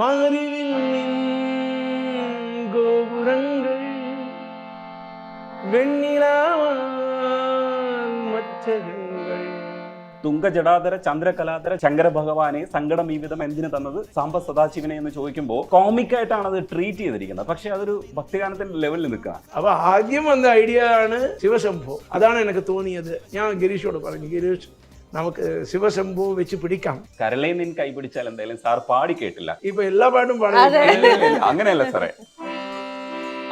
മാറിവില്ലിൻ ഗോപുരങ്ങൾ തുങ്കജടാതര ചന്ദ്രകലാതര ശങ്കര ഭഗവാനെ സങ്കടം ഈ വിധം എന്തിനു തന്നത്? സാമ്പ സദാശിവനെ എന്ന് ചോദിക്കുമ്പോൾ കോമിക്കായിട്ടാണ് അത് ട്രീറ്റ് ചെയ്തിരിക്കുന്നത്. പക്ഷെ അതൊരു ഭക്തിഗാനത്തിന്റെ ലെവലിൽ നിൽക്കുക. അപ്പൊ ആദ്യം വന്ന ഐഡിയ ആണ് ശിവശംഭു. അതാണ് എനിക്ക് തോന്നിയത്. ഞാൻ ഗിരീഷോട് പറഞ്ഞു ഗിരീഷ് നമുക്ക് ശിവശംഭു വെച്ച് പിടിക്കാം കരളെ നിൻ കൈ പിടിച്ചാൽ എന്തായാലും സാർ പാടി കേട്ടില്ല ഇപ്പൊ എല്ലാ. പാടും ഇല്ല. അങ്ങനെയല്ല സാറേ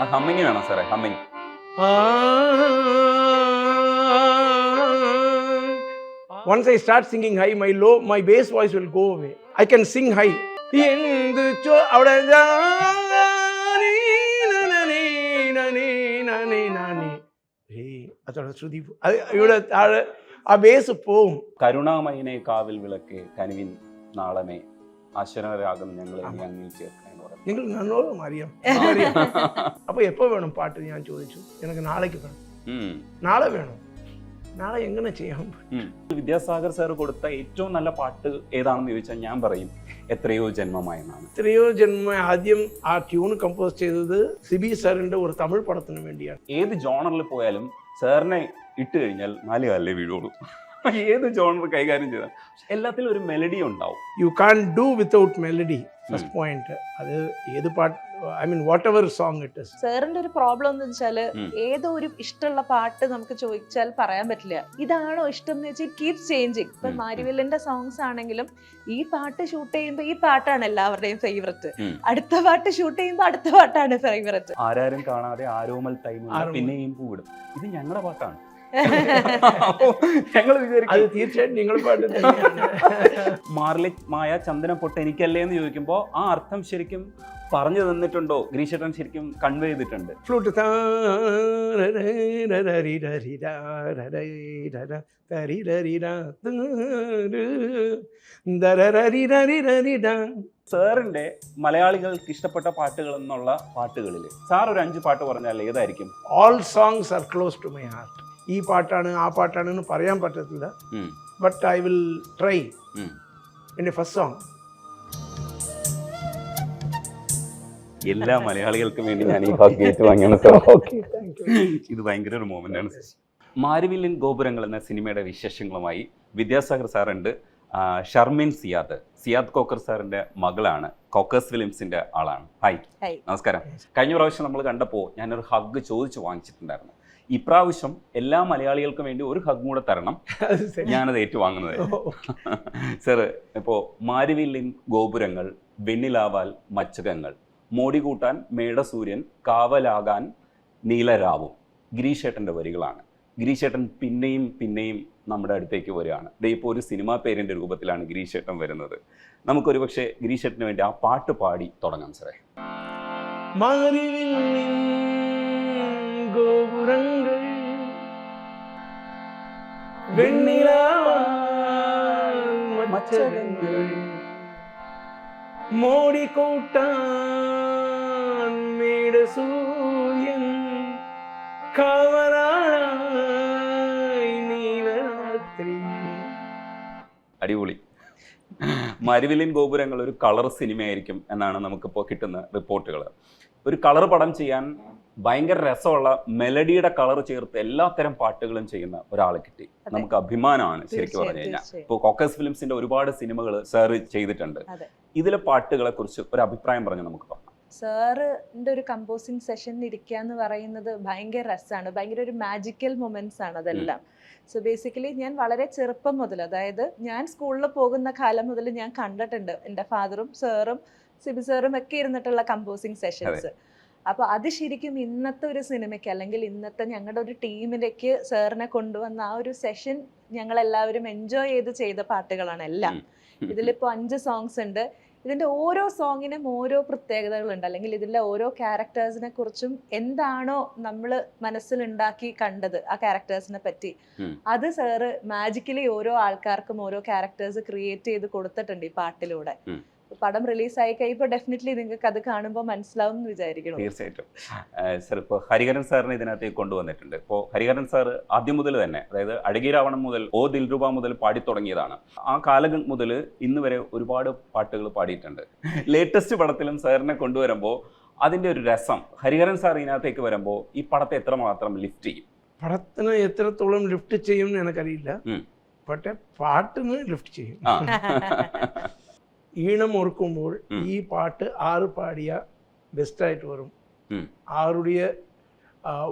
ആ ഹമ്മിങ് വേണം സാറേ humming Once I start singing high, my low, my bass voice will go away. I can sing high. എന്ത് ചോ അവിടെ അതോടെ ശ്രുതി അത് ഇവിടെ താഴെ ആ ബേസ് പോവും. കരുണാമയനെ കാവിൽ വിളക്ക് കനിവിൻ നാളമേ. ആശ്വരരാഗം ഞങ്ങൾ അങ്ങിൽ ചേർക്കാൻ നിങ്ങൾ നന്നോളം അറിയാം അറിയാം അപ്പൊ എപ്പോ വേണം പാട്ട് ഞാൻ ചോദിച്ചു? എനിക്ക് നാളേക്ക് വേണം. നാളെ വേണം? നാളെ എങ്ങനെ ചെയ്യാം ഉം. വിദ്യാസാഗർ സാർ കൊടുത്ത ഏറ്റവും നല്ല പാട്ട് ഏതാണെന്ന് ചോദിച്ചാൽ ഞാൻ പറയും. എത്രയോ ജന്മമായെന്നാണ് എത്രയോ ജന്മ ആദ്യം ആ ട്യൂൺ കമ്പോസ് ചെയ്തത് സിബി സാറിന്റെ ഒരു തമിഴ് പടത്തിന് വേണ്ടിയാണ്. ഏത് ജോണറിൽ പോയാലും സാറിനെ ഇട്ട് കഴിഞ്ഞാൽ നാല് കാലിലേ വീഴുള്ളൂ. ഏത് ജോണർ കൈകാര്യം ചെയ്താൽ എല്ലാത്തിലും ഒരു മെലഡി ഉണ്ടാവും. You can't do without melody first point അത് ഏത് പാട്ട് I mean whatever song it is സാറിന്റെ ഒരു പ്രോബ്ലം എന്ന് വെച്ചാൽ ഏതോ ഒരു ഇഷ്ടമുള്ള പാട്ട് നമുക്ക് ചോദിച്ചാൽ പറയാൻ പറ്റില്ല. ഇതാണോ ഇഷ്ടം എന്ന് വെച്ചാൽ കീപ് ചേഞ്ചിങ് ഇപ്പൊ. മാരിവെല്ലിന്റെ സോങ്സ് ആണെങ്കിലും ഈ പാട്ട് ഷൂട്ട് ചെയ്യുമ്പോൾ ഈ പാട്ടാണ് എല്ലാവരുടെയും ഫേവററ്റ് അടുത്ത പാട്ട് ഷൂട്ട് ചെയ്യുമ്പോൾ അടുത്ത പാട്ടാണ് ഫേവററ്റ് ആരാരും കാണാതെ ആരോമൽ ടൈം പിന്നെയും പൂവിടും. ഇത് ഞങ്ങളുടെ പാട്ടാണ്. ഞങ്ങൾ അത് തീർച്ചയായിട്ടും നിങ്ങൾ മാർലി മായ ചന്ദന പൊട്ട് എനിക്കല്ലേ എന്ന് ചോദിക്കുമ്പോൾ ആ അർത്ഥം ശരിക്കും പറഞ്ഞു തന്നിട്ടുണ്ടോ? ഗ്രീഷേട്ടൻ ശരിക്കും കൺവേ ചെയ്തിട്ടുണ്ട്. ഫ്ലൂട്ട് സാറിന്റെ മലയാളികൾക്ക് ഇഷ്ടപ്പെട്ട പാട്ടുകൾ എന്നുള്ള പാട്ടുകളിൽ സാർ ഒരു അഞ്ച് പാട്ട് പറഞ്ഞാൽ ഏതായിരിക്കും? All songs are close to my heart ഈ പാട്ടാണ് ആ പാട്ടാണ് എന്ന് പറയാൻ പറ്റത്തില്ല. ബട്ട് ഐ വിൽ ട്രൈ എന്റെ എന്റെ ഫസ്റ്റ് സോങ് എല്ലാ മലയാളികൾക്കും വേണ്ടി ഞാൻ ഈ ഭാഗ്യത്ത് വാങ്ങിയാണ് സാർ ഓക്കെ താങ്ക് യു ഇത് ഭയങ്കര ഒരു മൂമെന്റ് ആണ്. മാരുവില്ലിൻ ഗോപുരങ്ങൾ എന്ന സിനിമയുടെ വിശേഷങ്ങളുമായി വിദ്യാസാഗർ സാറുണ്ട് ഷർമിൻ സിയാദ്. സിയാദ് കോക്കർ സാറിന്റെ മകളാണ്. കോക്കേഴ്സ് ഫിലിംസിന്റെ ആളാണ്. Hi hi. നമസ്കാരം. കഴിഞ്ഞ പ്രാവശ്യം നമ്മൾ കണ്ടപ്പോൾ ഞാനൊരു ഹഗ് ചോദിച്ചു വാങ്ങിച്ചിട്ടുണ്ടായിരുന്നു. ഇപ്രാവശ്യം എല്ലാ മലയാളികൾക്കും വേണ്ടി ഒരു ഹഗ് കൂടെ തരണം. ഞാനത് ഏറ്റുവാങ്ങുന്നത്. സർ ഇപ്പോൾ മാരുവില്ലിൻ ഗോപുരങ്ങൾ വെണ്ണിലാവാൽ മച്ചകങ്ങൾ മോടി കൂട്ടാൻ മേടസൂര്യൻ കാവലാകാൻ നീലരാവും. ഗിരീഷേട്ടന്റെ വരികളാണ്. ഗിരീഷേട്ടൻ പിന്നെയും പിന്നെയും നമ്മുടെ അടുത്തേക്ക് വരികയാണ്. ഇപ്പോൾ ഒരു സിനിമാ പേരിന്റെ രൂപത്തിലാണ് ഗിരീഷേട്ടൻ വരുന്നത്. നമുക്കൊരു പക്ഷേ ഗിരീഷേട്ടന് വേണ്ടി ആ പാട്ട് പാടി തുടങ്ങാം സാറേ. ഗോപുരങ്ങൾ மோடி മച്ചകങ്ങൾ മോടിക്കൂട്ടാൻ മേടസൂര്യൻ காவலாய் നീലരാത്രി. അടിപൊളി. മരുവിലിൻ ഗോപുരങ്ങൾ ഒരു കളർ സിനിമയായിരിക്കും എന്നാണ് നമുക്കിപ്പോൾ കിട്ടുന്ന റിപ്പോർട്ടുകൾ ഒരു കളർ പടം ചെയ്യാൻ ഭയങ്കര രസമുള്ള മെലഡിയുടെ കളർ ചേർത്ത് എല്ലാത്തരം പാട്ടുകളും ചെയ്യുന്ന ഒരാളെ കിട്ടി. നമുക്ക് അഭിമാനമാണ് ശരിക്കും പറഞ്ഞു കഴിഞ്ഞാൽ. ഇപ്പോൾ കോക്കസ് ഫിലിംസിന്റെ ഒരുപാട് സിനിമകൾ സാർ ചെയ്തിട്ടുണ്ട്. ഇതിലെ പാട്ടുകളെ കുറിച്ച് ഒരു അഭിപ്രായം പറഞ്ഞു നമുക്ക് പറയാം സാറിന്റെ ഒരു കമ്പോസിംഗ് സെഷൻ ഇരിക്കുക എന്ന് പറയുന്നത് ഭയങ്കര രസമാണ്. ഭയങ്കര ഒരു മാജിക്കൽ മൊമെന്റ്സ് ആണ് അതെല്ലാം. സോ ബേസിക്കലി ഞാൻ വളരെ ചെറുപ്പം മുതൽ അതായത് ഞാൻ സ്കൂളിൽ പോകുന്ന കാലം മുതൽ ഞാൻ കണ്ടിട്ടുണ്ട് എന്റെ ഫാദറും സാറും സിബി സാറും ഒക്കെ ഇരുന്നിട്ടുള്ള കമ്പോസിംഗ് സെഷൻസ് അപ്പൊ അത് ശരിക്കും ഇന്നത്തെ ഒരു സിനിമയ്ക്ക് അല്ലെങ്കിൽ ഇന്നത്തെ ഞങ്ങളുടെ ഒരു ടീമിലേക്ക് സാറിനെ കൊണ്ടുവന്ന ആ ഒരു സെഷൻ ഞങ്ങൾ എല്ലാവരും എൻജോയ് ചെയ്ത് ചെയ്ത പാട്ടുകളാണ് എല്ലാം. ഇതിലിപ്പോ ഇതിലിപ്പോൾ അഞ്ച് സോങ്സ് ഉണ്ട്. ഇതിന്റെ ഓരോ സോങ്ങിനും ഓരോ പ്രത്യേകതകളുണ്ട്. അല്ലെങ്കിൽ ഇതിലെ ഓരോ ക്യാരക്ടേഴ്സിനെ കുറിച്ചും എന്താണോ നമ്മൾ മനസ്സിലുണ്ടാക്കി കണ്ടത് ആ ക്യാരക്ടേഴ്സിനെ പറ്റി. അത് സാറ് മാജിക്കലി ഓരോ ആൾക്കാർക്കും ഓരോ ക്യാരക്ടേഴ്സ് ക്രിയേറ്റ് ചെയ്ത് കൊടുത്തിട്ടുണ്ട് ഈ പാട്ടിലൂടെ. പടം റിലീസായി കഴിയുമ്പോൾ ഡെഫിനറ്റ്ലി നിങ്ങൾക്ക് അത് കാണുമ്പോൾ മനസ്സിലാവും എന്ന് വിചാരിക്കണം തീർച്ചയായിട്ടും സർ ഇപ്പോൾ ഹരിഹരൻ സാറിനെ ഇതിനകത്തേക്ക് കൊണ്ടുവന്നിട്ടുണ്ട്. ഇപ്പോൾ ഹരിഹരൻ സാർ ആദ്യം മുതൽ തന്നെ അതായത് അഴകിരാവണം മുതൽ ഓ ദിൽരുബ മുതൽ പാടി തുടങ്ങിയതാണ്. ആ കാലം മുതൽ ഇന്ന് വരെ ഒരുപാട് പാട്ടുകൾ പാടിയിട്ടുണ്ട്. ലേറ്റസ്റ്റ് പടത്തിലും സാറിനെ കൊണ്ടുവരുമ്പോൾ അതിന്റെ ഒരു രസം ഹരിഹരൻ സാർ ഇതിനകത്തേക്ക് വരുമ്പോൾ ഈ പടത്തെ എത്രമാത്രം ലിഫ്റ്റ് ചെയ്യും? പടത്തിന് എത്രത്തോളം ലിഫ്റ്റ് ചെയ്യും എന്ന് എനിക്കറിയില്ല. പക്ഷേ പാട്ടിന് ലിഫ്റ്റ് ചെയ്യും. ഈണം ഓർക്കുമ്പോൾ ഈ പാട്ട് ആറ് പാടിയ ബെസ്റ്റായിട്ട് വരും. ആറുடைய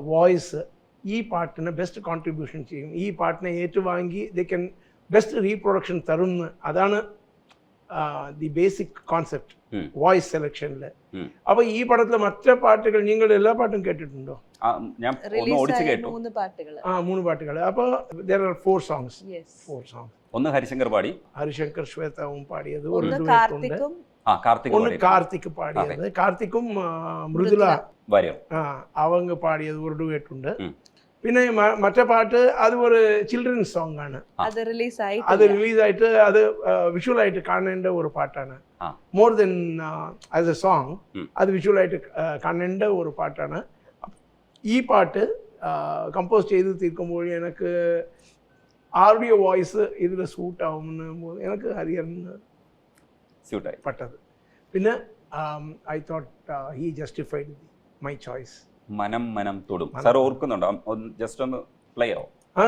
വോയിസ് ഈ പാട്ടിന് ബെസ്റ്റ് കോൺട്രിബ്യൂഷൻ ചെയ്യും. ഈ പാട്ടിനെ ഏറ്റുവാങ്ങി ദ കൻ ബെസ്റ്റ് റീപ്രൊഡക്ഷൻ തരുന്ന് അതാണ് ദി ബേസിക് കോൺസെപ്റ്റ് വോയിസ് സെലക്ഷനിൽ അപ്പൊ അപ്പോൾ ഈ പടത്തിലെ മറ്റു പാട്ടുകൾ നിങ്ങൾ എല്ലാ പാട്ടും കേട്ടിട്ടുണ്ടോ? ആ, ഞാൻ കേട്ടു. മൂന്ന് പാട്ടുകൾ ആ മൂന്ന് പാട്ടുകൾ അപ്പോൾ there are four songs yes four songs ഒന്ന് ഹരിശങ്കർ പാടി ഹരിശങ്കർ ശ്വേതാവും പാടിയത് ഒരു ഒന്ന് duet ഉണ്ട് കാർത്തിക്കും ആ കാർത്തിക് ഒന്ന് പാടി കാർത്തിക് പാടിയത് കാർത്തിക്കും ആ, മൃദുല വരും ആ அவங்க பாடியது ஒரு duet ഉണ്ട് ഉം. പിന്നെ മ- മറ്റേ പാട്ട് അത് ഒരു ചിൽഡ്രൻസ് സോങ് ആണ് അത് റിലീസായി അത് റിലീസായിട്ട് അത് വിഷ്വലായിട്ട് കാണേണ്ട ഒരു പാട്ടാണ് ആ. More than as a song um. അത് വിഷ്വലായിട്ട് കാണേണ്ട ഒരു പാട്ടാണ് ഈ പാട്ട് കമ്പോസ് ചെയ്ത് തീർക്കുമ്പോൾ എനിക്ക് ആരുடைய വോയിസ് ഇതിൽ സൂട്ട് ആവുമെന്ന് എനിക്ക് ഹരിഹരന് സ്യൂട്ടായി പെട്ടത്. പിന്നെ I thought he justified my choice മനം മനം തൊടും. സർ ഓർക്കുന്നുണ്ടോ? ജസ്റ്റ് ഒന്ന് പ്ലേ ആവോ? ആ.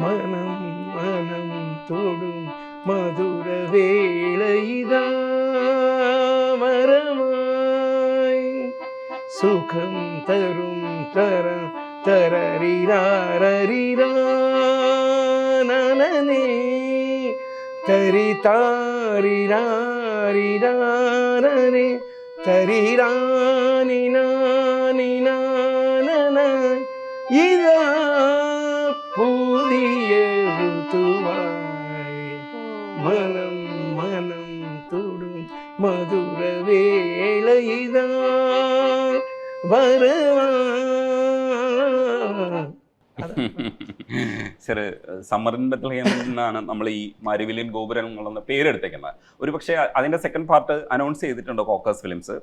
മനം മനം തൊടും. മധുര സുഖം തരും തര തരരിരാരരിരാനനേ തരി താരിരാരിരാരേ തരിരാനിനാനിനാനനായി ഇതാ പുതിയ ഋതുവായി മനം മനം തൊടും മധുര വേളയിതാ വരവാ സർ സമ്മറിൻ ബത്ലഹേം എന്നാണ് നമ്മൾ ഈ മരുവിലിൻ ഗോപുരങ്ങൾ എന്ന പേരെടുത്തേക്കുന്നത്. ഒരു പക്ഷേ അതിന്റെ സെക്കൻഡ് പാർട്ട് അനൗൺസ് ചെയ്തിട്ടുണ്ട് കോക്കസ് ഫിലിംസ്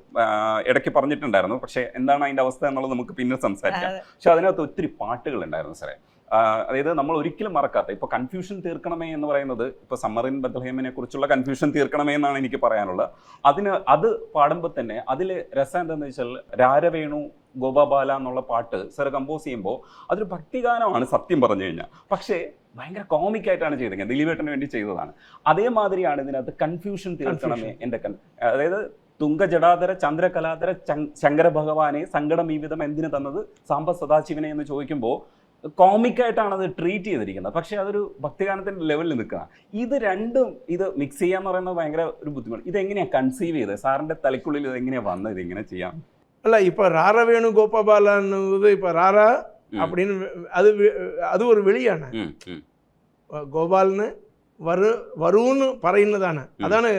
ഇടയ്ക്ക് പറഞ്ഞിട്ടുണ്ടായിരുന്നു. പക്ഷേ എന്താണ് അതിന്റെ അവസ്ഥ എന്നുള്ളത് നമുക്ക് പിന്നെ സംസാരിക്കാം. പക്ഷേ അതിനകത്ത് ഒത്തിരി പാട്ടുകൾ ഉണ്ടായിരുന്നു സാറേ. അതായത് നമ്മൾ ഒരിക്കലും മറക്കാത്ത ഇപ്പോൾ കൺഫ്യൂഷൻ തീർക്കണമേ എന്ന് പറയുന്നത് ഇപ്പോൾ സമ്മറിൻ ബദൽഹേമിനെ കുറിച്ചുള്ള കൺഫ്യൂഷൻ തീർക്കണമേ എന്നാണ് എനിക്ക് പറയാനുള്ളത്. അതിന് അത് പാടുമ്പോൾ തന്നെ അതിൽ രസം എന്താണെന്ന് വെച്ചാൽ രാരവേണു ഗോപാബാല എന്നുള്ള പാട്ട് സർ കമ്പോസ് ചെയ്യുമ്പോൾ അതൊരു ഭക്തിഗാനമാണ് സത്യം പറഞ്ഞു കഴിഞ്ഞാൽ. പക്ഷേ ഭയങ്കര കോമിക് ആയിട്ടാണ് ചെയ്തത് ദിലീപേട്ടന് വേണ്ടി ചെയ്തതാണ്. അതേമാതിരിയാണ് ഇതിനകത്ത് കൺഫ്യൂഷൻ തീർക്കണമേ എന്റെ കൺ അതായത് തുങ്കജടാധര ചന്ദ്രകലാധര ചങ്- ശങ്കര ഭഗവാനെ സങ്കടം ഈ വിധം എന്തിനു തന്നത്? സാമ്പ സദാശിവനെ എന്ന് ചോദിക്കുമ്പോൾ കോമിക്കായിട്ടാണ് അത് ട്രീറ്റ് ചെയ്തിരിക്കുന്നത് പക്ഷേ അതൊരു ഭക്തിഗാനത്തിൻ്റെ ലെവലിൽ നിൽക്കുക ഇത് രണ്ടും ഇത് മിക്സ് ചെയ്യാന്ന് പറയുന്നത് ഭയങ്കര ഒരു ബുദ്ധിമുട്ട് ഇതെങ്ങനെയാണ് കൺസീവ് ചെയ്തത് സാറിൻ്റെ തലക്കുള്ളിൽ ഇത് എങ്ങനെയാണ് വന്നത് ഇത് എങ്ങനെ ചെയ്യാം അല്ല இப்போ ரார வேணு கோபாபாலன்னுவது இப்போ ராரா ഉം. அப்படின்னு அது வி- அது ഒരു വിളിയാണ് ഉം, ഉം, ഗോപാലിന് വരു വരൂന്ന് പറയുന്നതാണ് ഉം. അതാണ്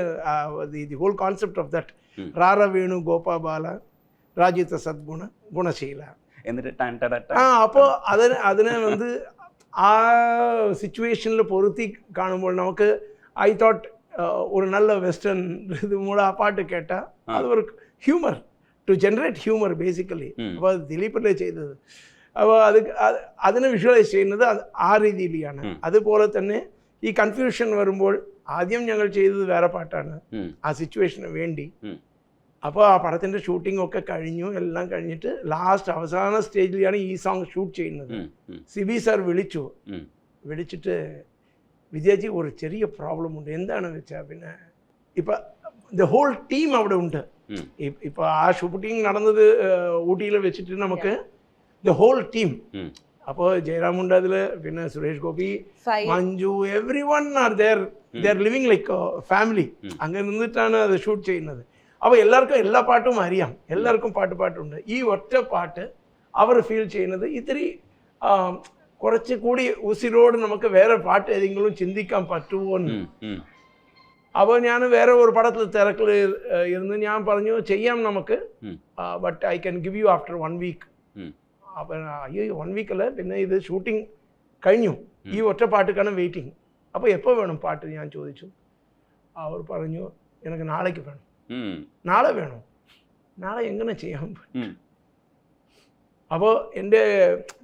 the whole concept of that um. റാറ Venu ഗോപാബാല Rajitha സദ്ഗുണ ഗുണശീല എന്നിട്ട് ടാൻ ടട ട. ആ അപ്പോൾ അതിന് അതിനെ வந்து ആ സിറ്റുവേഷനിൽ പൊരുത്തി കാണുമ്പോൾ നമുക്ക് ഐ തോട്ട് ഒരു நல்ல வெஸ்டர்ன் இது மூலம் ആ പാട്ട് കേട്ടാൽ ആ. അത് ഒരു humour to generate humour basically um. അപ്പോൾ അത് ദിലീപല്ലേ ചെയ്തത് അപ്പോൾ അത് അത് അതിനെ വിഷ്വലൈസ് ചെയ്യുന്നത് അത് ആ രീതിയിലാണ് ഉം. അതുപോലെ തന്നെ ഈ കൺഫ്യൂഷൻ വരുമ്പോൾ ആദ്യം ഞങ്ങൾ ചെയ്തത് വേറെ പാട്ടാണ് ഉം, ആ സിറ്റുവേഷന് വേണ്ടി ഉം. അപ്പോൾ ആ പടത്തിന്റെ ഷൂട്ടിംഗ് ഒക്കെ കഴിഞ്ഞു എല്ലാം കഴിഞ്ഞിട്ട് ലാസ്റ്റ് അവസാന സ്റ്റേജിലാണ് ഈ സോങ് ഷൂട്ട് ചെയ്യുന്നത്. സിബി സാർ വിളിച്ചു. വിളിച്ചിട്ട് വിജയജി ഒരു ചെറിയ പ്രോബ്ലം ഉണ്ട്. എന്താണെന്ന് വെച്ചാൽ പിന്നെ ഇപ്പം ദ ഹോൾ ടീം അവിടെ ഉണ്ട്. ഇപ്പോൾ ആ ഷൂട്ടിംഗ് നടന്നത് ഊട്ടിയിൽ വെച്ചിട്ട് നമുക്ക് ദ ഹോൾ ടീം. അപ്പോൾ ജയറാമുണ്ട് അതിൽ പിന്നെ Suresh Gopi Manju everyone are there there living like family. അങ്ങനെ നിന്നിട്ടാണ് അത് ഷൂട്ട് ചെയ്യുന്നത്. അപ്പോൾ എല്ലാവർക്കും എല്ലാ പാട്ടും അറിയാം. എല്ലാവർക്കും പാട്ട് പാട്ടുണ്ട്. ഈ ഒറ്റ പാട്ട് അവർ ഫീൽ ചെയ്യുന്നത് ഇത്തിരി കുറച്ച് കൂടി ഉസിരോട് നമുക്ക് വേറെ പാട്ട് ഏതെങ്കിലും ചിന്തിക്കാൻ പറ്റുമോ എന്ന്. അപ്പോൾ ഞാൻ വേറെ ഒരു പടത്തിൽ തിരക്കിൽ ഇരുന്ന് ഞാൻ പറഞ്ഞു ചെയ്യാം നമുക്ക്. But I can give you after one week അപ്പോൾ അപ്പം അയ്യോ വൺ വീക്കല്ല പിന്നെ ഇത് ഷൂട്ടിംഗ് കഴിഞ്ഞു. ഈ ഒറ്റ പാട്ടുക്കാണ് വെയിറ്റിംഗ് അപ്പോൾ എപ്പോൾ വേണം പാട്ട്? ഞാൻ ചോദിച്ചു. അവർ പറഞ്ഞു എനിക്ക് നാളേക്ക് വേണം. നാളെ വേണം? നാളെ എങ്ങനെ ചെയ്യാൻ ഉം. അപ്പോൾ എന്റെ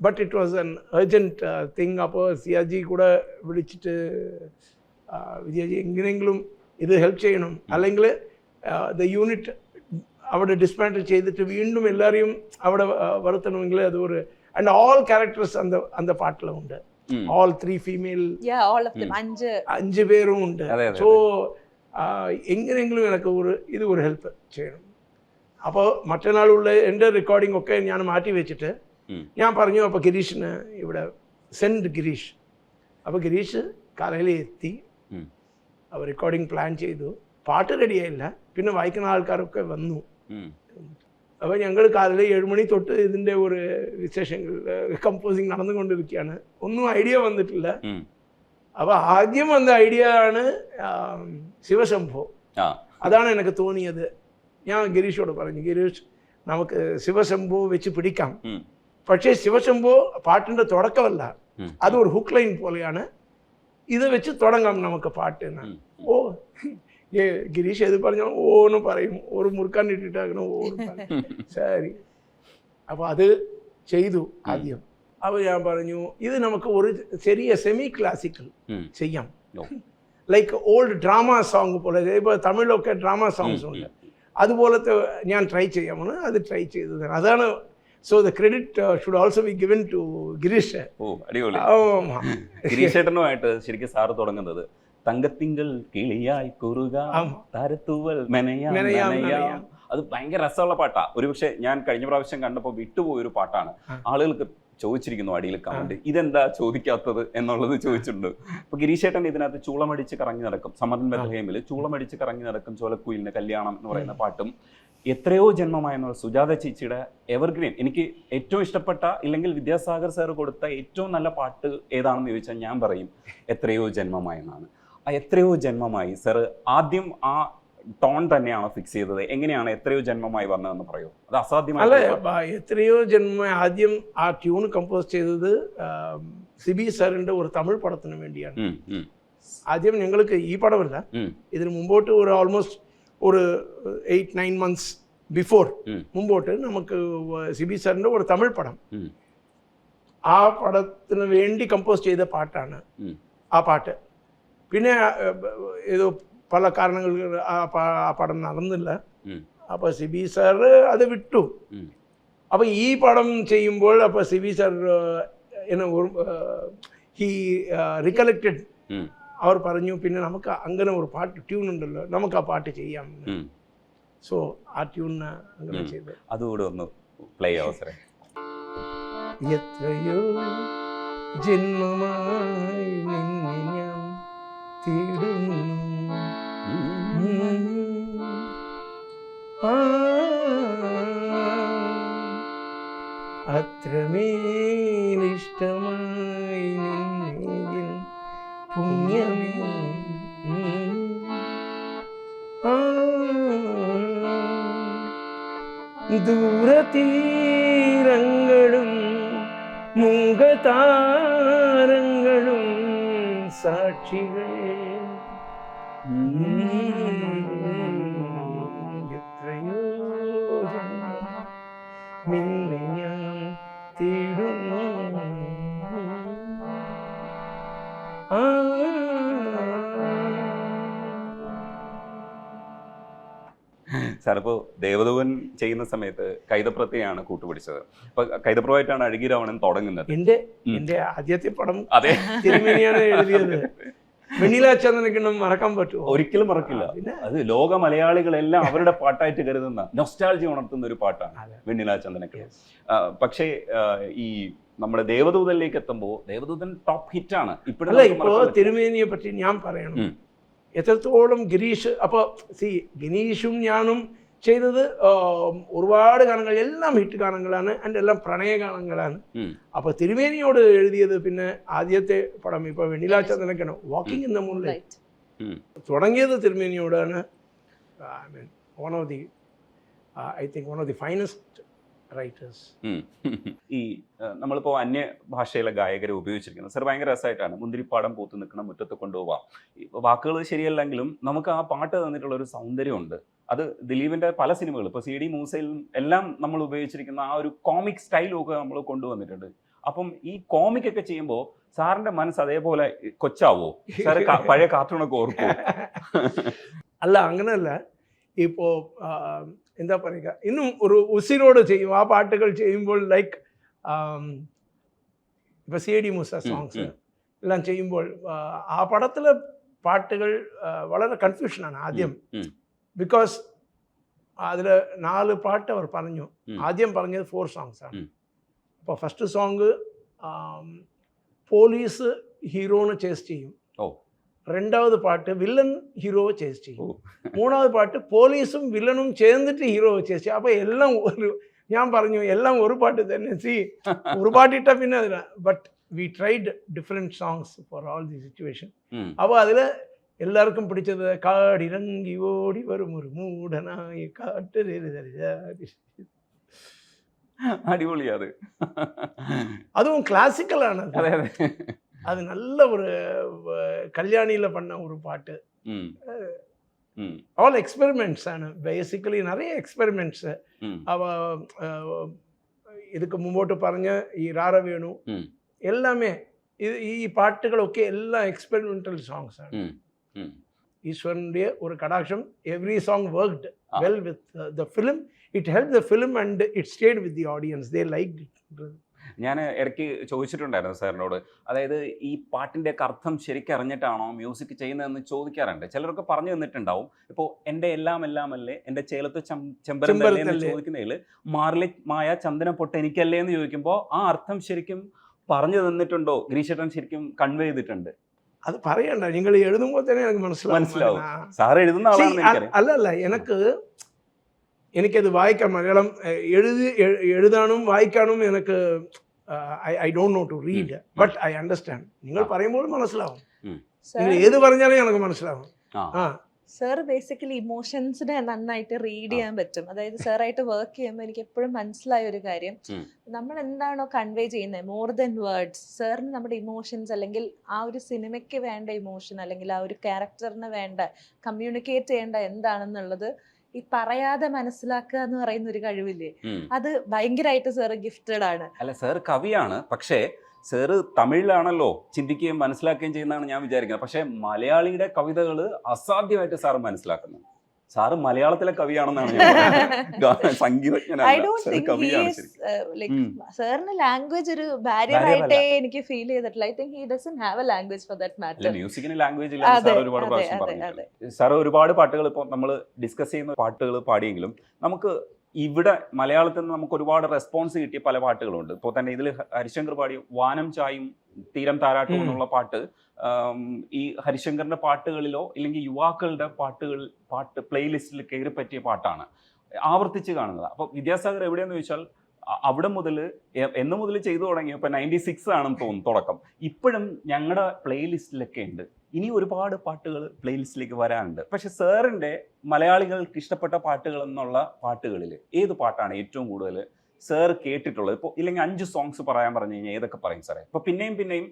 but it was an urgent thing അപ്പോൾ സിയാജി കൂടെ വിളിച്ചിട്ട് ആ, വിജയജി എങ്ങനെയെങ്കിലും ഇത് ഹെൽപ്പ് ചെയ്യണം. അല്ലെങ്കിൽ ദ യൂണിറ്റ് അവിടെ ഡിസ്മാൻഡിൽ ചെയ്തിട്ട് വീണ്ടും എല്ലാവരെയും അവിടെ ആ, വരുത്തണമെങ്കിൽ അത് ഒരു ആൻഡ് ഓൾ ക്യാരക്ടേഴ്സ് അന്ത അന്ത പാട്ടിൽ ഉണ്ട്. ഉം. All three female yeah all of them എങ്ങനെയെങ്കിലും എനിക്ക് ഒരു ഇത് ഒരു ഹെൽപ്പ് ചെയ്യണം. അപ്പോൾ മറ്റന്നാളുള്ള എന്റെ റെക്കോർഡിംഗ് ഒക്കെ ഞാൻ മാറ്റി വെച്ചിട്ട് ഞാൻ പറഞ്ഞു അപ്പോൾ ഗിരീഷിന് ഇവിടെ സെൻഡ് ഗിരീഷ്. അപ്പോൾ ഗിരീഷ് കാലയിൽ എത്തി അവർ റെക്കോർഡിംഗ് പ്ലാൻ ചെയ്തു. പാട്ട് റെഡിയായില്ല പിന്നെ വായിക്കുന്ന ആൾക്കാരൊക്കെ വന്നു. അപ്പോൾ ഞങ്ങൾ കാലിൽ ഏഴുമണി തൊട്ട് ഇതിന്റെ ഒരു വിശേഷങ്ങൾ കമ്പോസിങ് നടന്നുകൊണ്ടിരിക്കുകയാണ്. ഒന്നും ഐഡിയ വന്നിട്ടില്ല. അപ്പോൾ ആദ്യം വന്ന ഐഡിയ ആണ് ആം, ശിവശംഭോ. ആ. അതാണ് എനിക്ക് തോന്നിയത്. ഞാൻ ഗിരീഷോട് പറഞ്ഞു ഗിരീഷ് നമുക്ക് ശിവശംഭോ വെച്ച് പിടിക്കാം. ഉം. പക്ഷേ ശിവശംഭോ പാട്ടിന്റെ തുടക്കമല്ല. ഉം. അത് ഒരു ഹുക്ക് ലൈൻ പോലെയാണ്. ഇത് വെച്ച് തുടങ്ങാം നമുക്ക് പാട്ട് എന്ന്. ഉം. ഓ ഏ ഗിരീഷ് എത് പറഞ്ഞാൽ ഓന്ന് പറയും. ഒരു മുറുക്കാൻ ഇട്ടിട്ടാകണം ഓ ശരി. അപ്പോൾ അത് ചെയ്തു ആദ്യം. അപ്പോൾ ഞാൻ പറഞ്ഞു ഇത് നമുക്ക് ഒരു ചെറിയ സെമി ക്ലാസിക്കൽ ചെയ്യാം. ലൈക്ക് ഓൾഡ് ഡ്രാമ സോങ് പോലെ ഇപ്പോൾ തമിഴിലൊക്കെ ഡ്രാമ സോങ്സ് ഉണ്ട്. അതുപോലത്തെ ഞാൻ ട്രൈ ചെയ്യാമെന്ന് അത് ട്രൈ ചെയ്തത് അതാണ് so the credit should also be given to Girish ഓ അടിപൊളി. ആമാ. ഗിരീഷേട്ടനുമായിട്ട് ശരിക്കും സാറ് തുടങ്ങുന്നത് തങ്കത്തിങ്കൾ കിളിയായി കുറുക. താരത്തൂവൽ മെനയാം. അത് ഭയങ്കര രസമുള്ള പാട്ടാ. ഒരുപക്ഷെ ഞാൻ കഴിഞ്ഞ പ്രാവശ്യം കണ്ടപ്പോൾ വിട്ടുപോയൊരു പാട്ടാണ്. ആളുകൾക്ക് ചോദിച്ചിരിക്കുന്നു അടിയിൽ കമന്റ്. ഇതെന്താ ചോദിക്കാത്തത് എന്നുള്ളത് ചോദിച്ചിട്ടുണ്ട്. അപ്പൊ ഗിരീഷേട്ടൻ ഇതിനകത്ത് ചൂളമടിച്ച് കറങ്ങി നടക്കും. സമരൻ ബethlehem-ൽ ചൂളമടിച്ച് കറങ്ങി നടക്കും ചോലക്കുയിലിന്റെ കല്യാണം എന്ന് പറയുന്ന പാട്ടും. എത്രയോ ജന്മമായ എന്നുള്ള സുജാത ചേച്ചിയുടെ എവർഗ്രീൻ. എനിക്ക് ഏറ്റവും ഇഷ്ടപ്പെട്ട ഇല്ലെങ്കിൽ വിദ്യാസാഗർ സാർ കൊടുത്ത ഏറ്റവും നല്ല പാട്ട് ഏതാണെന്ന് ചോദിച്ചാൽ ഞാൻ പറയും എത്രയോ ജന്മമായെന്നാണ്. ആ എത്രയോ ജന്മമായി സാർ ആദ്യം ആ ടോൺ തന്നെയാണ് ഫിക്സ് ചെയ്തത്? എങ്ങനെയാണ് എത്രയോ ജന്മമായി വന്നതെന്ന് പറയൂ. അത് അല്ല അസാധ്യമായ ബ- എത്രയോ ജന്മ ആദ്യം ആ ട്യൂൺ കമ്പോസ് ചെയ്തത് സിബി സാറിന്റെ ഒരു തമിഴ് പടത്തിന് വേണ്ടിയാണ്. ആദ്യം ഞങ്ങൾക്ക് ഈ പടമല്ല. ഇതിന് മുമ്പോട്ട് ഒരു ഓൾമോസ്റ്റ് ഒരു എയ്റ്റ് നയൻ മന്ത്സ് ബിഫോർ. മുമ്പോട്ട് നമുക്ക് സിബി സാറിന്റെ ഒരു തമിഴ് പടം. ആ പടത്തിന് വേണ്ടി കമ്പോസ് ചെയ്ത പാട്ടാണ് ആ പാട്ട്. പിന്നെ ഏതോ പല കാരണങ്ങൾ ആ പടം നടന്നില്ല. അപ്പൊ അപ്പോൾ സിബി സാർ അത് വിട്ടു. അപ്പൊ അപ്പോൾ ഈ പടം ചെയ്യുമ്പോൾ അപ്പോൾ സിബി സാർ എന്നെ ഹി റിക്കലക്റ്റഡ് അവർ പറഞ്ഞു പിന്നെ നമുക്ക് അങ്ങനെ ഒരു പാട്ട് ട്യൂൺ ഉണ്ടല്ലോ നമുക്ക് ആ പാട്ട് ചെയ്യാം. സോ ആ ട്യൂൺ അങ്ങനെ. ചെയ്തു. അതുകൂടെ ഒന്ന് പ്ലേ അവസരം. എത്രയോ ജന്മമായി നിന്നെ ഞാൻ തേടുന്നു. അത്രമേലിഷ്ടമായി നിന്നിൽ പുണ്യമേ. ദൂരതീരങ്ങളും മുഖതാരങ്ങളും സാക്ഷികൾ. സാർ ഇപ്പോൾ ദേവദൂവൻ ചെയ്യുന്ന സമയത്ത് കൈതപ്രത്തെയാണ് കൂട്ടുപിടിച്ചത്. അപ്പൊ കൈതപ്രമായിട്ടാണ് അഴുകി രാവണൻ തുടങ്ങുന്നത്. എന്റെ എന്റെ ആദ്യത്തെ പടം അതെ. തിരുമേനിയാണ് എഴുതിയത്. വെണ്ണില മറക്കാൻ പറ്റുമോ? ഒരിക്കലും മറക്കില്ല. അത് ലോക മലയാളികളെല്ലാം അവരുടെ പാട്ടായിട്ട് കരുതുന്ന നൊസ്റ്റാൾജി ഉണർത്തുന്ന ഒരു പാട്ടാണ് വെണ്ണിലാ വെണ്ണില ചന്ദനക്ക് പക്ഷേ ഈ നമ്മുടെ ദേവദൂതനിലേക്ക് എത്തുമ്പോൾ ദേവദൂതൻ ടോപ്പ് ഹിറ്റ് ആണ്. ഇപ്പോഴും അല്ല നമുക്ക് ഇപ്പോ മറക്കാൻ പറ്റില്ല. തിരുമേനിയെ പറ്റി ഞാൻ പറയണം. എത്രത്തോളം ഗിരീഷ് അപ്പോൾ സി ഗിരീഷും ഞാനും ചെയ്തത് ആ, ഒരുപാട് ഗാനങ്ങൾ എല്ലാം ഹിറ്റ് ഗാനങ്ങളാണ് ആൻഡ് എല്ലാം പ്രണയ ഗാനങ്ങളാണ് ഉം. അപ്പോൾ തിരുമേനിയോട് എഴുതിയത് പിന്നെ ആദ്യത്തെ പടം ഇപ്പോൾ വെണ്ണില ചന്ദ്രനക്കാണ് walking in the moon right ഉം. തുടങ്ങിയത് തിരുമേനിയോടാണ് I mean one of the I think one of the finest um. ഈ നമ്മളിപ്പോൾ നമ്മളിപ്പോ അന്യ ഭാഷയിലെ ഗായകരെ ഉപയോഗിച്ചിരിക്കുന്നത് സർ ഭയങ്കര രസമായിട്ടാണ് മുന്തിരിപ്പാടം പൂത്ത് നിൽക്കുന്ന മുറ്റത്ത് കൊണ്ടുപോവാം. വാക്കുകൾ ശരിയല്ലെങ്കിലും നമുക്ക് ആ പാട്ട് തന്നിട്ടുള്ള ഒരു സൗന്ദര്യമുണ്ട്. അത് ദിലീപിന്റെ പല സിനിമകൾ ഇപ്പൊ സി ഡി മൂസയിലും എല്ലാം നമ്മൾ ഉപയോഗിച്ചിരിക്കുന്ന ആ ഒരു കോമിക് സ്റ്റൈലും ഒക്കെ നമ്മൾ കൊണ്ടുവന്നിട്ടുണ്ട്. അപ്പം ഈ കോമിക് ഒക്കെ ചെയ്യുമ്പോൾ സാറിന്റെ മനസ്സ് അതേപോലെ കൊച്ചാവോ? സാറ് പഴയ കാർട്ടൂണൊക്കെ ഓർക്കും അല്ല അങ്ങനെയല്ല. ഇപ്പോൾ എന്താ പറയുക ഇന്നും ഒരു ഉസിരോട് ചെയ്യും ആ പാട്ടുകൾ ചെയ്യുമ്പോൾ ലൈക്ക് ഇപ്പോൾ സി ഡി മുസ സോങ്സ് ഉം. എല്ലാം ചെയ്യുമ്പോൾ ആ, ആ പടത്തിലെ പാട്ടുകൾ ആ, വളരെ കൺഫ്യൂഷനാണ് ആദ്യം ഉം. ബിക്കോസ് അതിൽ നാല് പാട്ട് അവർ പറഞ്ഞു ഉം. ആദ്യം പറഞ്ഞത് ഫോർ സോങ്സ് ആണ് ഉം. അപ്പോൾ ഫസ്റ്റ് സോങ് പോലീസ് ഹീറോനെ ചേസ് ചെയ്യും ഓ ரெண்டாவது பாட்டு வில்லன் ஹீரோவை சேஸ்டி மூணாவது பாட்டு போலீஸும் வில்லனும் சேர்ந்துட்டு ஹீரோவை சேஸ்டி அப்போ எல்லாம் ஒரு ഞാൻ പറഞ്ഞു എല്ലാം ഒരു പാട്ട് തന്നെ സി ഒരു പാട്ടിട്ട പിന്നെ അതില but we tried different songs for all the situation അപ്പോൾ അതിൽ എല്ലാവർക്കും പിടിച്ചത് കാടിറങ്ങി ഓടി വരും ഒരു മൂടനായി കാട്ട് അടിപൊളിയാ അത് അതും ക്ലാസിക്കലാണ് അതെ അതെ அது நல்ல ஒரு அஹ், கல்யாணியில பண்ண ஒரு பாட்டு ഉം. ഉം. ஆல் எக்ஸ்பெரிமெண்ட்ஸ் ആണ് ബേസിക്കലി നിറയെ എക്സ്പെരിമെൻറ്റ്സ് ഉം. അവ ഏഹ്, இதுக்கு മുമ്പോട്ട് പറഞ്ഞ ഈ റാറ വേണു ഉം. എല്ലാമേ ഇത് ഈ പാട്ടുകളൊക്കെ എല്ലാം എക്സ്പെരിമെൻ്റൽ സോങ്സ് ആണ് ഉം. ഉം. ഈശ്വരൻ്റെ ഒരു കടാക്ഷം എവറി സോങ് വർക്ക്ഡ് ആ. Well with the film it help the film and it stayed with the audience they like it ഞാൻ ഇടയ്ക്ക് ചോദിച്ചിട്ടുണ്ടായിരുന്നു സാറിനോട്. അതായത് ഈ പാട്ടിന്റെ ഒക്കെ അർത്ഥം ശരിക്കും അറിഞ്ഞിട്ടാണോ മ്യൂസിക് ചെയ്യുന്നതെന്ന് ചോദിക്കാറുണ്ട്. ചിലരൊക്കെ പറഞ്ഞു തന്നിട്ടുണ്ടാവും. ഇപ്പോൾ എന്റെ എല്ലാം എല്ലാം അല്ലേ എന്റെ ചേലത്ത് ചെമ്പരം എന്ന് ചോദിക്കുന്നതിൽ മാർലി മായ ചന്ദന പൊട്ട് എനിക്കല്ലേ എന്ന് ചോദിക്കുമ്പോൾ ആ അർത്ഥം ശരിക്കും പറഞ്ഞു തന്നിട്ടുണ്ടോ? ഗിരീശേട്ടൻ ശരിക്കും കൺവേ ചെയ്തിട്ടുണ്ട്. അത് പറയണ്ട. നിങ്ങൾ എഴുതുമ്പോൾ തന്നെ എനിക്ക് മനസ്സിലാവും. മനസ്സിലാവും. സാർ എഴുതുന്ന അല്ല അല്ല എനിക്ക് എനിക്കത് വായിക്കാൻ മലയാളം എഴുതി എഴുതാനും വായിക്കാനും എനിക്ക് I don't know to read but I understand. നിങ്ങൾ പറയുമ്പോൾ മനസ്സിലാവും. നിങ്ങൾ ഏത് പറഞ്ഞാലും എനിക്ക് മനസ്സിലാവും. ആ. സർ ബേസിക്കലി ഇമോഷൻസിനെ നന്നായിട്ട് റീഡ് ചെയ്യാൻ പറ്റും. അതായത് സാറായിട്ട് വർക്ക് ചെയ്യുമ്പോൾ എനിക്ക് എപ്പോഴും മനസ്സിലായ ഒരു കാര്യം നമ്മൾ എന്താണോ കൺവേ ചെയ്യുന്നത് മോർ ദൻ വേർഡ്സ് സാറിന് നമ്മുടെ ഇമോഷൻസ് അല്ലെങ്കിൽ ആ ഒരു സിനിമയ്ക്ക് വേണ്ട ഇമോഷൻ അല്ലെങ്കിൽ ആ ഒരു ക്യാരക്ടറിന് വേണ്ട കമ്മ്യൂണിക്കേറ്റ് ചെയ്യേണ്ട എന്താണെന്നുള്ളത് ഈ പറയാതെ മനസ്സിലാക്കുക എന്ന് പറയുന്ന ഒരു കഴിവില്ലേ? അത് ഭയങ്കരമായിട്ട് സാറ് ഗിഫ്റ്റഡ് ആണ്. അല്ല സാർ കവിയാണ്. പക്ഷേ സാറ് തമിഴിലാണല്ലോ ചിന്തിക്കുകയും മനസ്സിലാക്കുകയും ചെയ്യുന്നതാണ് ഞാൻ വിചാരിക്കുന്നത്. പക്ഷേ മലയാളിയുടെ കവിതകൾ അസാധ്യമായിട്ട് സാറ് മനസ്സിലാക്കുന്നു സാറ് മലയാളത്തിലെ കവിയാണെന്നാണ് സംഗീതജ്ഞനാണ് കവിയാണ് ഉം. സാറിന് ലാംഗ്വേജ് ഒരു ബാരിയർ ആയിട്ടേ എനിക്ക് ഫീൽ ചെയ്തിട്ടില്ല. I think he doesn't have a language for that matter മ്യൂസിക്കിന് language sir ഒരുപാട് പ്രാവശ്യം പറഞ്ഞു സാർ ഒരുപാട് പാട്ടുകൾ ഇപ്പോൾ നമ്മൾ ഡിസ്കസ് ചെയ്യുന്ന പാട്ടുകൾ പാടിയെങ്കിലും നമുക്ക് ഇവിടെ മലയാളത്തിൽ നിന്ന് നമുക്ക് ഒരുപാട് റെസ്പോൺസ് കിട്ടിയ പല പാട്ടുകളുണ്ട്. ഇപ്പോൾ തന്നെ ഇതിൽ ഹരിശങ്കർ പാടി വാനം ചായും തീരം താരാട്ടും എന്നുള്ള പാട്ട് ഈ ഹരിശങ്കറിന്റെ പാട്ടുകളിലോ ഇല്ലെങ്കിൽ യുവാക്കളുടെ പാട്ടുകൾ പാട്ട് പ്ലേലിസ്റ്റിൽ കയറി പറ്റിയ പാട്ടാണ്. ആവർത്തിച്ച് കാണുന്നത്. അപ്പോൾ വിദ്യാസാഗർ എവിടെയെന്ന് ചോദിച്ചാൽ അവിടെ മുതൽ എന്ന് മുതൽ ചെയ്തു തുടങ്ങിയപ്പോൾ നയന്റി സിക്സ് ആണെന്ന് തോന്നുന്നു തുടക്കം. ഇപ്പോഴും ഞങ്ങളുടെ പ്ലേലിസ്റ്റിലൊക്കെ ഉണ്ട്. ഇനി ഒരുപാട് പാട്ടുകൾ പ്ലേലിസ്റ്റിലേക്ക് വരാനുണ്ട്. പക്ഷെ സാറിന്റെ മലയാളികൾക്ക് ഇഷ്ടപ്പെട്ട പാട്ടുകൾ എന്നുള്ള പാട്ടുകളിൽ ഏത് പാട്ടാണ് ഏറ്റവും കൂടുതൽ സാർ കേട്ടിട്ടുള്ളത്? ഇപ്പോൾ ഇല്ലെങ്കിൽ അഞ്ച് സോങ്സ് പറയാൻ പറഞ്ഞു കഴിഞ്ഞാൽ ഏതൊക്കെ പറയും സാറേ? ഇപ്പോൾ പിന്നെയും പിന്നെയും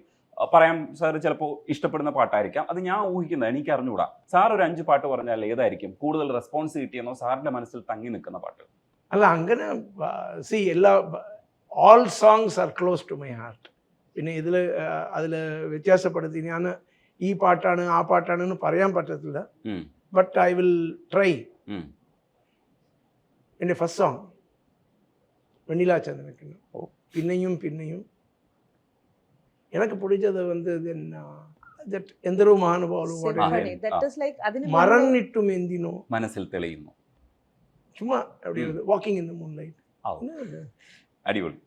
പറയാം സാർ ചിലപ്പോൾ ഇഷ്ടപ്പെടുന്ന പാട്ടായിരിക്കാം. അത് ഞാൻ ഊഹിക്കുന്നത് എനിക്ക് അറിഞ്ഞുകൂടാ സാർ ഒരു അഞ്ച് പാട്ട് പറഞ്ഞാൽ ഏതായിരിക്കും? കൂടുതൽ റെസ്പോൺസ് കിട്ടിയെന്നോ സാറിന്റെ മനസ്സിൽ തങ്ങി നിൽക്കുന്ന പാട്ട്? അല്ല അങ്ങനെ സി എല്ലാ all songs are close to my heart പിന്നെ ഇതിൽ അതിൽ വ്യത്യാസപ്പെടുത്തി ഞാൻ ഈ പാട്ടാണ് ആ പാട്ടാണ് എന്ന് പറയാൻ പറ്റത്തില്ല ബട്ട് ഐ വിൽ ട്രൈ എൻ്റെ ഫസ്റ്റ് സോങ് வெண்ணிலா சந்திரனுக்குன்னு பின்னையும் பின்னையும் எனக்கு பிடிச்சது வந்து இது என்ன എന്തരും അനുഭവം മറന്നിട്ടും എന്തിനോ മനസ്സിൽ തെളിയുന്നു ചുമ്മാ എവിടെ walking in the moonlight അടിപൊളി